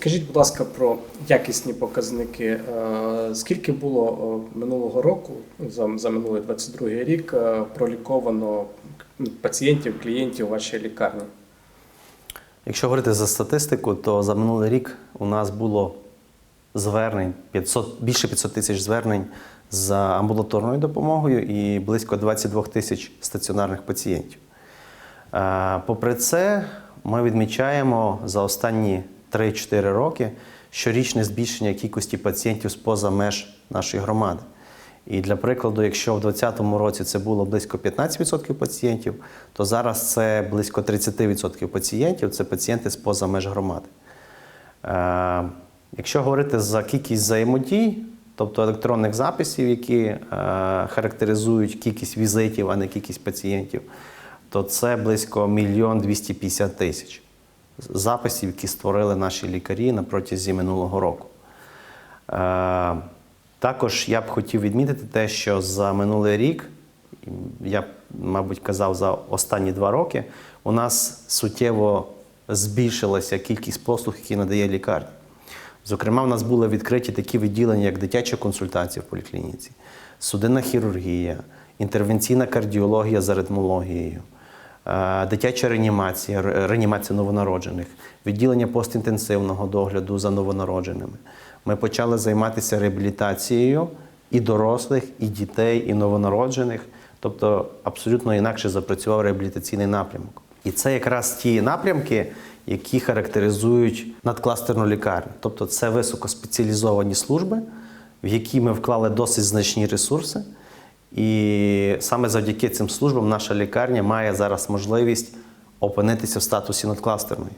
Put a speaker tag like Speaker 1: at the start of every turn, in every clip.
Speaker 1: Скажіть, будь ласка, про якісні показники. Е, Скільки було е, минулого року, за, за минулий 22 рік, е, проліковано пацієнтів, клієнтів у вашій лікарні?
Speaker 2: Якщо говорити за статистику, то за минулий рік у нас було звернень 500, більше 500 тисяч звернень за амбулаторною допомогою і близько 22 тисяч стаціонарних пацієнтів. Попри це, ми відмічаємо за останні 3-4 роки щорічне збільшення кількості пацієнтів з-поза меж нашої громади. І для прикладу, якщо в 2020 році це було близько 15% пацієнтів, то зараз це близько 30% пацієнтів це пацієнти з-поза меж громади. Е, якщо говорити за кількість взаємодій, тобто електронних записів, які е, характеризують кількість візитів, а не кількість пацієнтів, то це близько 1 мільйон 250 тисяч записів, які створили наші лікарі на протязі минулого року. Е, також я б хотів відмітити те, що за минулий рік, я, б, мабуть, казав за останні два роки, у нас суттєво збільшилася кількість послуг, які надає лікарня. Зокрема, в нас були відкриті такі відділення, як дитяча консультація в поліклініці, судинна хірургія, інтервенційна кардіологія з аритмологією, дитяча реанімація, реанімація новонароджених, відділення постінтенсивного догляду за новонародженими. Ми почали займатися реабілітацією і дорослих, і дітей, і новонароджених. Тобто абсолютно інакше запрацював реабілітаційний напрямок. І це якраз ті напрямки, які характеризують надкластерну лікарню. Тобто це високоспеціалізовані служби, в які ми вклали досить значні ресурси. І саме завдяки цим службам наша лікарня має зараз можливість опинитися в статусі надкластерної.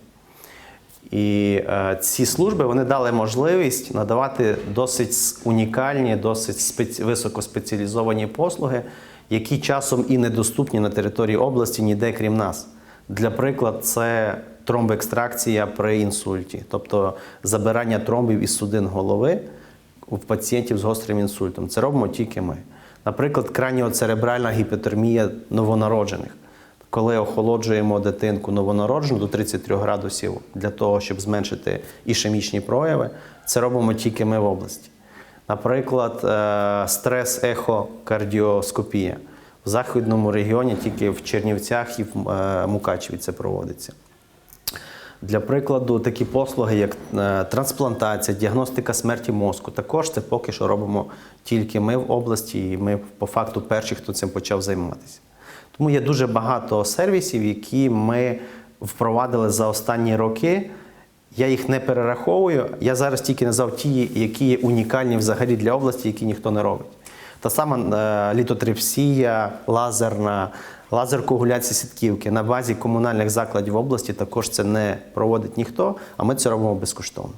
Speaker 2: І е, ці служби вони дали можливість надавати досить унікальні, досить спеці... високоспеціалізовані послуги, які часом і недоступні на території області ніде крім нас. Для прикладу, це тромбоекстракція при інсульті, тобто забирання тромбів із судин голови у пацієнтів з гострим інсультом. Це робимо тільки ми. Наприклад, краніоцеребральна гіпотермія новонароджених коли охолоджуємо дитинку новонароджену до 33 градусів для того, щоб зменшити ішемічні прояви, це робимо тільки ми в області. Наприклад, е, стрес-ехокардіоскопія. В західному регіоні тільки в Чернівцях і в е, Мукачеві це проводиться. Для прикладу, такі послуги, як е, трансплантація, діагностика смерті мозку, також це поки що робимо тільки ми в області, і ми по факту перші, хто цим почав займатися. Тому є дуже багато сервісів, які ми впровадили за останні роки. Я їх не перераховую. Я зараз тільки назвав ті, які є унікальні взагалі для області, які ніхто не робить. Та сама е, літотрипсія, лазерна, лазер-коагуляція сітківки на базі комунальних закладів області також це не проводить ніхто, а ми це робимо безкоштовно.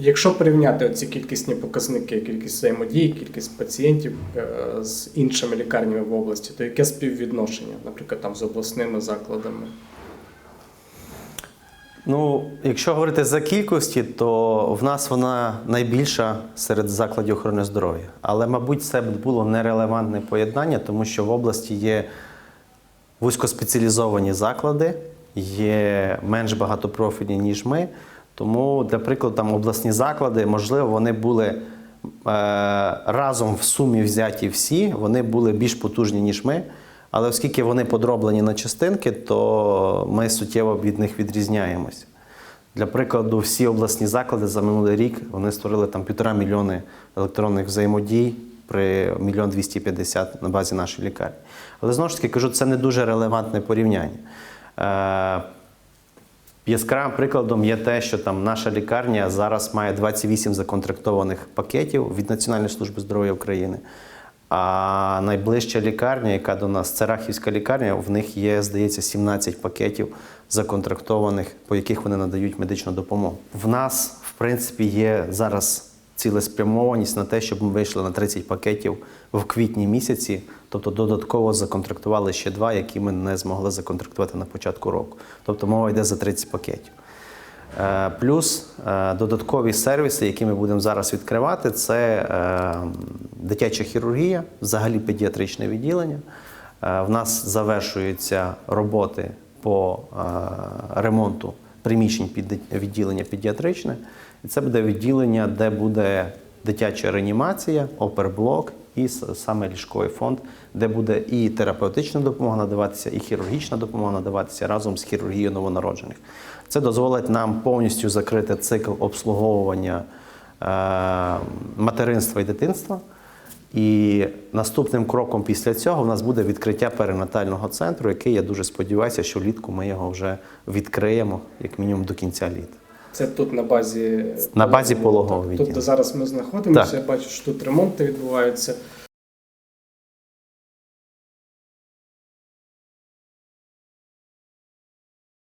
Speaker 1: Якщо порівняти ці кількісні показники, кількість взаємодій, кількість пацієнтів е, з іншими лікарнями в області, то яке співвідношення, наприклад, там з обласними закладами?
Speaker 2: Ну, якщо говорити за кількості, то в нас вона найбільша серед закладів охорони здоров'я. Але, мабуть, це було нерелевантне поєднання, тому що в області є вузькоспеціалізовані заклади, є менш багатопрофільні, ніж ми. Тому, для прикладу, там обласні заклади, можливо, вони були е, разом в сумі взяті всі, вони були більш потужні, ніж ми. Але оскільки вони подроблені на частинки, то ми суттєво від них відрізняємося. Для прикладу, всі обласні заклади за минулий рік вони створили там півтора мільйони електронних взаємодій при мільйон 250 на базі нашої лікарні. Але знову ж таки кажу, це не дуже релевантне порівняння. Яскравим прикладом є те, що там наша лікарня зараз має 28 законтрактованих пакетів від Національної служби здоров'я України. А найближча лікарня, яка до нас, це Рахівська лікарня, в них є, здається, 17 пакетів законтрактованих, по яких вони надають медичну допомогу. В нас, в принципі, є зараз цілеспрямованість на те, щоб ми вийшли на 30 пакетів в квітні місяці, тобто додатково законтрактували ще два, які ми не змогли законтрактувати на початку року. Тобто мова йде за 30 пакетів. Е, Плюс е, додаткові сервіси, які ми будемо зараз відкривати, це е, дитяча хірургія, взагалі педіатричне відділення. В нас завершуються роботи по ремонту приміщень під відділення педіатричне. І це буде відділення, де буде дитяча реанімація, оперблок і саме ліжковий фонд, де буде і терапевтична допомога надаватися, і хірургічна допомога надаватися разом з хірургією новонароджених. Це дозволить нам повністю закрити цикл обслуговування е, материнства і дитинства. І наступним кроком після цього в нас буде відкриття перинатального центру, який я дуже сподіваюся, що влітку ми його вже відкриємо, як мінімум до кінця літа.
Speaker 1: Це тут на базі
Speaker 2: На базі пологового
Speaker 1: Так.
Speaker 2: відділу.
Speaker 1: Тобто зараз ми знаходимося.
Speaker 2: Так.
Speaker 1: Я бачу, що тут ремонти відбуваються.